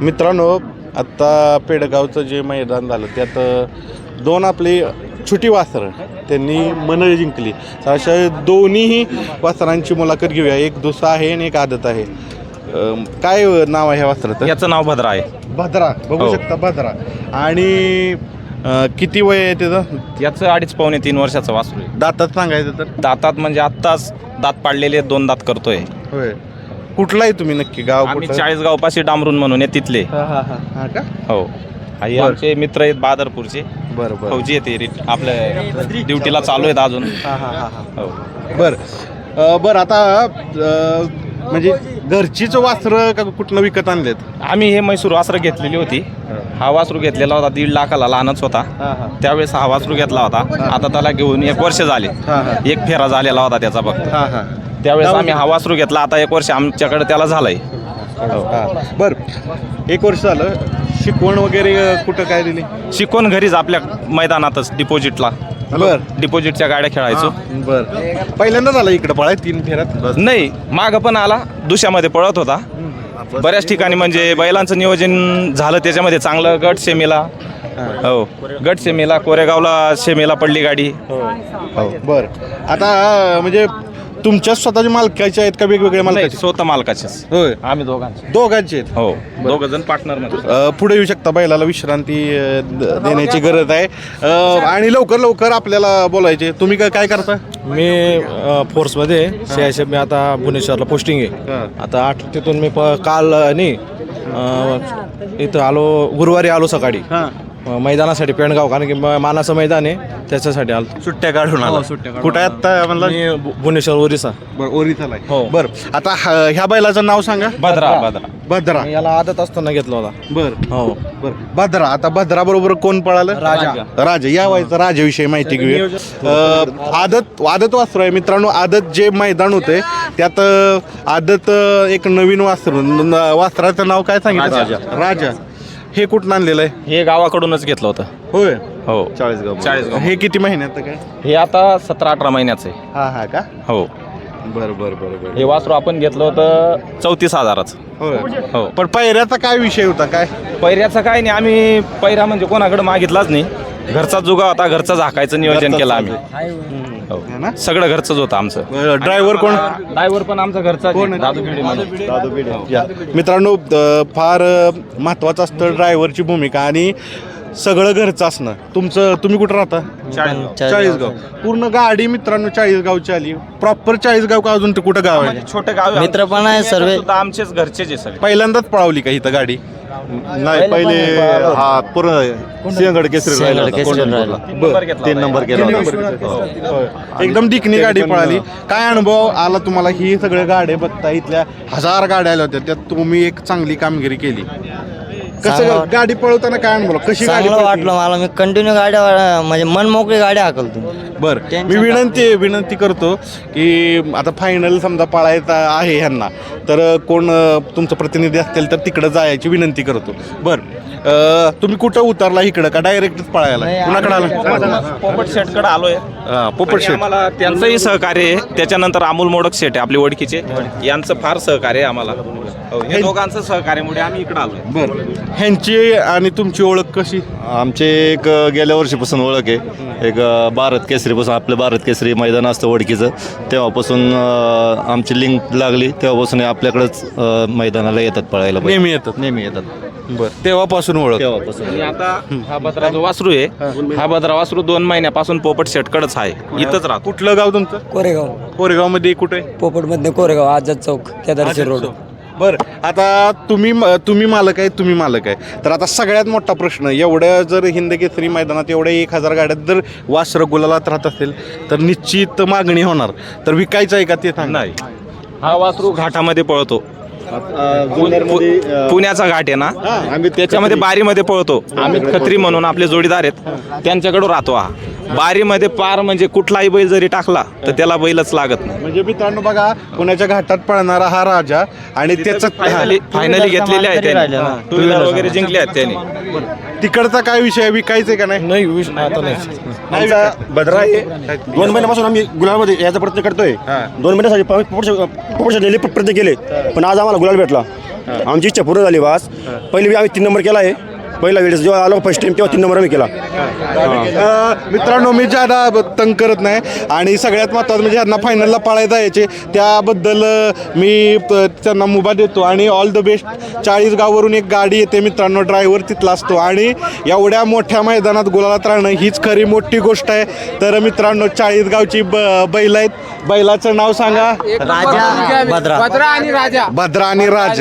मित्रांनो आत्ता पेडगावचं जे मैदान झालं त्यात दोन आपली छोटी वासरं त्यांनी मन जिंकली. तर अशा दोन्हीही वासरांची मुलाखत घेऊया. एक दुसरा आहे आणि एक आदत आहे. अ, काय नाव आहे ह्या वासराचं? याचं नाव भद्रा आहे. भद्रा. बघू हो. शकता भद्रा. आणि अ, किती वय आहे त्याचं? याचं अडीच पावणे तीन वर्षाचं वासरू आहे. दातात सांगायचं तर? दातात म्हणजे आत्ताच दात पाडलेले आहेत, दोन दात करतोय. होय. कुठला आहे तुम्ही नक्की गाव आम्ही कुठलं? चाळीसगाव पाशी डांबरून म्हणून आहे तिथले. हा हा हा. हा का? बरं. आमचे मित्र आहेत बादरपूरचे. बरं बरं. फौजी आहेत हे, आपल्या ड्युटीला चालू आहेत अजून. हा हा हा हा. हो. बर. अ, बर आता अ, म्हणजे घरचीच वासरं का कुठनं विकत आणलेत? आम्ही हे म्हैसूर वासरं घेतलेली होती. हा. वासरू घेतलेला होता दीड लाखाला लहानच होता. हा हा. त्यावेळेस हा वासरू घेतला होता. आता त्याला घेऊन एक वर्ष झाले. हा हा. एक फेरा झालेला होता त्याचा फक्त. हा हा. त्यावेळेस आम्ही हा वासरू घेतला. आता एक वर्ष आमच्याकडे त्याला झालंय. हा. बर. एक वर्ष झालं. शिकवण वगैरे अ, कुठं काय दिली? शिकवण घरीच आपल्या मैदानातच डिपॉझिटला बर. डिपॉझिटच्या गाड्या खेळायचो. बर. पहिल्यांदा झालं इकडं पळाय? तीन फेऱ्यात? नाही माग पण आला. दुसऱ्यामध्ये पळत होता. बऱ्याच ठिकाणी म्हणजे बैलांचं नियोजन झालं त्याच्यामध्ये. चांगलं गट सेमीला. हो. गट सेमीला कोरेगावला सेमीला पडली गाडी. हो. बर. आता म्हणजे तुमच्या स्वतःच्या मालकाच्या आहेत का वेगवेगळ्या नाही, मालकाच्या स्वतः मालकाचेच. होय. आम्ही दोघांचे. दोघांचे आहेत. हो. दोघ जण पार्टनरमध्ये. अ, पुढे येऊ शकता बैलाला विश्रांती अ, द- देण्याची गरज आहे. अ, आणि लवकर लवकर आपल्याला बोलायचे. तुम्ही काय काय करता? मी अ, फोर्समध्ये सी आय मी आता भुवनेश्वरला पोस्टिंग आहे. हा. आता आठ तिथून मी प काल अ, नाही अ, इथं आलो गुरुवारी आलो सकाळी. हां. मैदानासाठी पेणगाव कारण की म- मानाचं मैदान आहे त्याच्यासाठी आलो सुट्ट्या काढून आला. हो, सुट्ट्या काढून कुठे आता म्हणला? मी भु- भुवनेश्वर ओरिसा. बरं ओरिसाला हो. बर आता ह- ह्या बैलाचं नाव सांगा. भद्रा भद्रा. भद्रा. मी याला आदत असताना घेतला होता. बर. हो. बर. भद्रा आता भद्रा बरोबर कोण पळालं? राजा. राजा. या व्हायचं राजाविषयी माहिती घेऊया. अ, आदत आदत वासरू आहे मित्रांनो. आदत जे मैदान होते त्यात अ, आदत अ, एक नवीन वासरू न- न- वासराचं नाव काय सांगितलं? राजा. राजा. हे कुठून आणलेलं आहे? हे गावाकडूनच घेतलं होतं. होय? हो. चाळीसगाव चाळीसगाव. हे किती महिन्यात काय? हे आता सतरा अठरा महिन्याचं आहे. हा हा का? हो. बर बर बर बर. हे वासरू आपण घेतलं होतं चौतीस हजाराचं. होय. हो. पण पहिऱ्याचा काय विषय होता? काय? पैऱ्याचं काय नाही आम्ही पैरा म्हणजे कोणाकडे मागितलाच नाही. घरचा जुगा होता घरचा झाकायचं नियोजन केलं आम्ही. है. ना? सगळं घरचंच होतं आमचं. ड्रायव्हर कोण? ड्रायव्हर पण आमचा घरचा कोण आहे? दादू भिडे म्हणून. या. मित्रांनो अ, फार अ, महत्वाचं असतं ड्रायव्हरची भूमिका आणि सगळं घरचं असणं. तुमचं तुम्ही कुठं राहता? चाळीसगाव. चाळीसगाव पूर्ण गाडी मित्रांनो चाळीसगावची आली. प्रॉपर चाळीसगाव का अजून ते कुठं गाव आहे? म्हणजे छोटे गाव आहे. मित्र पण आहे सर्व. सुद्धा आमचेच घरचेच आहे सगळे. पहिल्यांदाच पळवली का इथं गाडी? नाही पहिले हा पूर्ण सिंहगड केसरी राहिला सिंहगड होता. केसरी राहिला. तीन नंबर घेतला? तीन होता. नंबर केला होता. होय. एकदम दिकनी गाडी पळाली. काय अनुभव आला तुम्हाला? ही सगळ्या गाड्या बघता इथल्या हजार गाड्या आल्या होत्या. त्यात तुम्ही एक चांगली कामगिरी केली. कसं चांगलं गाडी पळवताना काय अनुभव? कशी गाडी चांगलं वाटलं मला. मी कंटिन्यू गाड्या वा- म्हणजे मन मोकळी गाड्या हाकलतो. बर. मी विनंती विनंती करतो की आता फायनल समजा पळायचा आहे ह्यांना. तर कोण तुमचं प्रतिनिधी असतील तर तिकडं जायची विनंती करतो. बरं. अ, तुम्ही कुठं उतरला इकडं का? डायरेक्टच पळायला. कुणाकडे आला पोपट शेटकडे आलोय. हा, पोपट आणि शेट. आम्हाला त्यांचंही सहकार्य आहे. त्याच्यानंतर अमोल मोडक शेट आहे आपले ओळखीचे यांचं फार सहकार्य आहे आम्हाला. हो, हे दोघांचं सहकार्यामुळे आम्ही इकडे आलोय. बर. ह्यांची आणि तुमची ओळख कशी? आमचे एक गेल्या वर्षीपासून ओळख आहे. एक भारत केसरीपासून आपलं भारत केसरी मैदान असतं ओळखीचं तेव्हापासून अं, आमची लिंक लागली. तेव्हापासून हे आपल्याकडंच अं, मैदानाला येतात पळायला. नेहमी येतात. नेहमी येतात. बर. तेव्हापासून ओळख. तेव्हापासून. आणि आता हा जो वासरू आहे हा. भद्रा वासरू दोन महिन्यापासून पोपट शेटकडच आहे. इथंच राहतो. कुठलं गाव तुमचं? कोरेगाव. कोरेगावमध्ये कुठे? पोपटमधनं कोरेगाव आझाद चौक केदारचे रोड बर. आता तुम्ही तुम्ही मालक आहे तुम्ही मालक आहे. तर आता सगळ्यात मोठा प्रश्न एवढ्या जर हिंद केसरी मैदानात एवढ्या एक हजार गाड्यात जर वासर गुलालात राहत असेल तर निश्चित मागणी होणार. तर विकायचं आहे का ते सांग. नाही. हा वासरू घाटामध्ये पळतो. पु- पुण्याचा घाट आहे ना? आम्ही त्याच्यामध्ये बारीमध्ये पळतो. आम्ही खत्री म्हणून आपले जोडीदार आहेत. त्यांच्याकडून राहतो हा. बारीमध्ये पार म्हणजे कुठलाही बैल जरी टाकला तर त्याला बैलच लागत नाही. म्हणजे मित्रांनो बघा पुण्याच्या घाटात पळणारा हा राजा आणि त्याचं फायनली फायनली घेतलेले ना. त्यांनी. टू व्हीलर वगैरे जिंकले आहेत त्यांनी. तिकडचा काय विषय? आहे? विकायचंय का नाही? नाही विष आता नाही. आमचा भद्रा आहे. दोन महिन्यापासून आम्ही गुलालमध्ये याचा प्रयत्न करतोय. दोन महिन्यासाठी दिले प्रयत्न केले पण आज आम्हाला गुलाल भेटला. आमची इच्छा पूर्ण झाली वास पहिली आम्ही तीन नंबर केला आहे. पहिला वेळेस जेव्हा आलो फर्स्ट टाइम तेव्हा तीन नंबर आम्ही केला. अ, मित्रांनो मी ज्यादा तंग करत नाही. आणि सगळ्यात महत्त्वाचं म्हणजे ह्यांना फायनलला पळायला यायचे त्याबद्दल अ, मी प- त्यांना मुभा देतो. आणि ऑल द बेस्ट चाळीस गाववरून एक गाडी येते मित्रांनो ड्रायव्हर तिथला असतो. आणि एवढ्या मोठ्या मैदानात गुलालात राहणं हीच खरी मोठी गोष्ट आहे. तर मित्रांनो चाळीस गावची ब बैल आहेत. बैलाचं नाव सांगा. राजा भद्रा. भद्रा आणि राज.